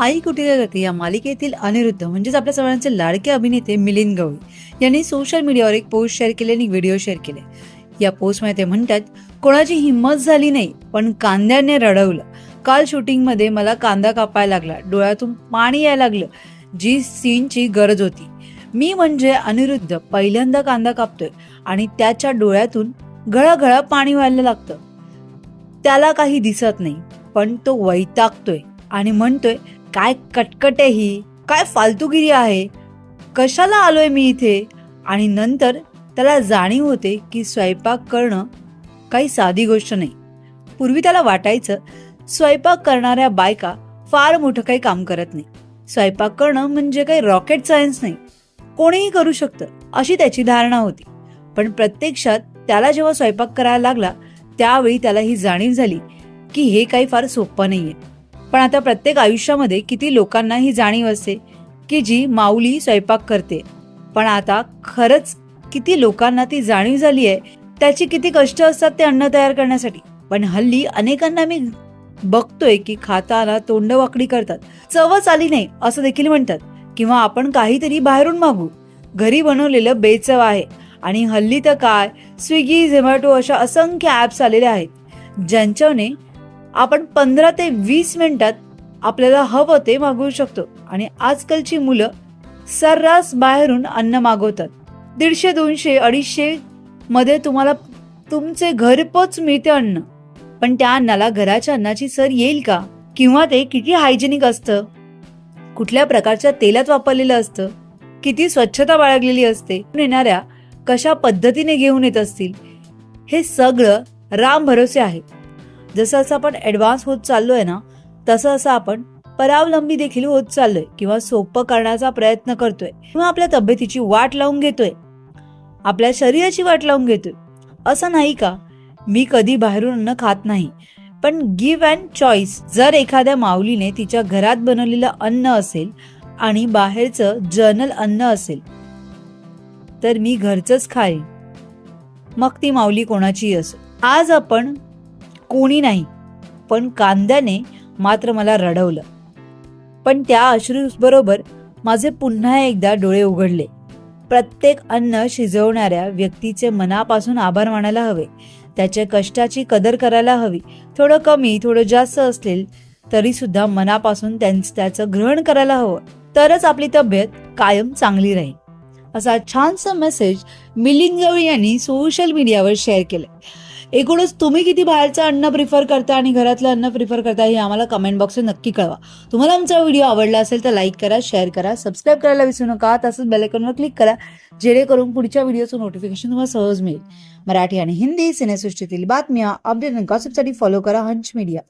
आई कुठे जाते? या मालिकेतील अनिरुद्ध म्हणजेच आपल्या सर्वांचे लाडके अभिनेते मिलिंद गवळी यांनी सोशल मीडियावर एक पोस्ट शेअर केली आणि व्हिडिओ शेअर केले. या पोस्टमध्ये ते म्हणतात कोणाची हिंमत झाली नाही पण कांद्याने रडवलं. काल शूटिंगमध्ये मला कांदा कापायला लागला. डोळ्यातून पाणी यायला लागलं. जी सीनची गरज होती. मी म्हणजे अनिरुद्ध पहिल्यांदा कांदा कापतोय आणि त्याच्या डोळ्यातून घळाघळा पाणी व्हायला लागतं. त्याला काही दिसत नाही पण तो वैतागतोय आणि म्हणतोय काय कटकट आहे ही? काय फालतूगिरी आहे? कशाला आलोय मी इथे? आणि नंतर त्याला जाणीव होते की स्वयंपाक करणं काही साधी गोष्ट नाही. पूर्वी त्याला वाटायचं स्वयंपाक करणाऱ्या बायका फार मोठं काही काम करत नाही. स्वयंपाक करणं म्हणजे काही रॉकेट सायन्स नाही. कोणीही करू शकतं अशी त्याची धारणा होती. पण प्रत्यक्षात त्याला जेव्हा स्वयंपाक करायला लागला त्यावेळी त्याला ही जाणीव झाली की हे काही फार सोपं नाहीये. पण आता प्रत्येक आयुष्यामध्ये किती लोकांना ही जाणीव असते की जी माऊली स्वयंपाक करते. पण आता खरंच किती लोकांना ती जाणीव झाली आहे त्याची किती कष्ट असतात ते अन्न तयार करण्यासाठी. पण हल्ली अनेकांना मी बघतोय की खाताना तोंड वाकडी करतात. चवच आली नाही असं देखील म्हणतात. किंवा आपण काहीतरी बाहेरून मागू. घरी बनवलेलं बेचव आहे. आणि हल्ली तर काय? स्विगी झोमॅटो अशा असंख्य ॲप्स आलेल्या आहेत. ज्यांच्याने आपण पंधरा ते वीस मिनिटात आपल्याला हवं ते मागवू शकतो. आणि आजकालची मुलं सर्रास बाहेरून अन्न मागवतात. दीडशे दोनशे अडीचशे मध्ये तुम्हाला तुमचे घरपोच मिळते अन्न. पण त्या अन्नाला घराच्या अन्नाची सर येईल का? किंवा ते किती हायजेनिक असतं? कुठल्या प्रकारच्या तेलात वापरलेलं असतं? किती स्वच्छता बाळगलेली असते? येणाऱ्या कशा पद्धतीने घेऊन येत असतील? हे सगळं राम भरोसे आहे. जसं असं आपण ॲडव्हान्स होत चाललोय ना तसं असं आपण परावलंबी देखील होत चाललोय किंवा सोपं करण्याचा प्रयत्न करतोय किंवा आपल्या तब्येतीची वाट लावून घेतोय. आपल्या शरीराची वाट लावून घेतोय. असं नाही का? मी कधी बाहेरून अन्न खात नाही. पण गिव्ह अँड चॉईस जर एखाद्या माऊलीने तिच्या घरात बनवलेलं अन्न असेल आणि बाहेरचं जर्नल अन्न असेल तर मी घरचंच खाईन. मग ती माऊली कोणाचीही असो. आज आपण कोणी नाही. पण कांद्याने मात्र मला रडवलं. पण त्या अश्रूबरोबर माझे पुन्हा एकदा डोळे उघडले. प्रत्येक अन्न शिजवणाऱ्या व्यक्तीचे मनापासून आभार मानायला हवे. त्याच्या कष्टाची कदर करायला हवी. थोडं कमी थोडं जास्त असेल तरीसुद्धा मनापासून त्यांचं त्याचं ग्रहण करायला हवं. तरच आपली तब्येत कायम चांगली राहील. असा छानसा मेसेज मिलिंद गवळी यांनी सोशल मीडियावर शेअर केलाय. एकूणच तुम्ही किती बाहेरचं अन्न प्रिफर करता आणि घरातलं अन्न प्रिफर करता हे आम्हाला कमेंट बॉक्सवर नक्की कळवा. तुम्हाला आमचा व्हिडिओ आवडला असेल तर लाईक करा शेअर करा सबस्क्राईब करायला विसरू नका. तसंच बेलायकॉनवर क्लिक करा जेणेकरून पुढच्या व्हिडिओचं नोटिफिकेशन तुम्हाला सहज मिळेल. मराठी आणि हिंदी सिनेसृष्टीतील बातम्या अपडेट गॉसिपसाठी फॉलो करा हंच मीडिया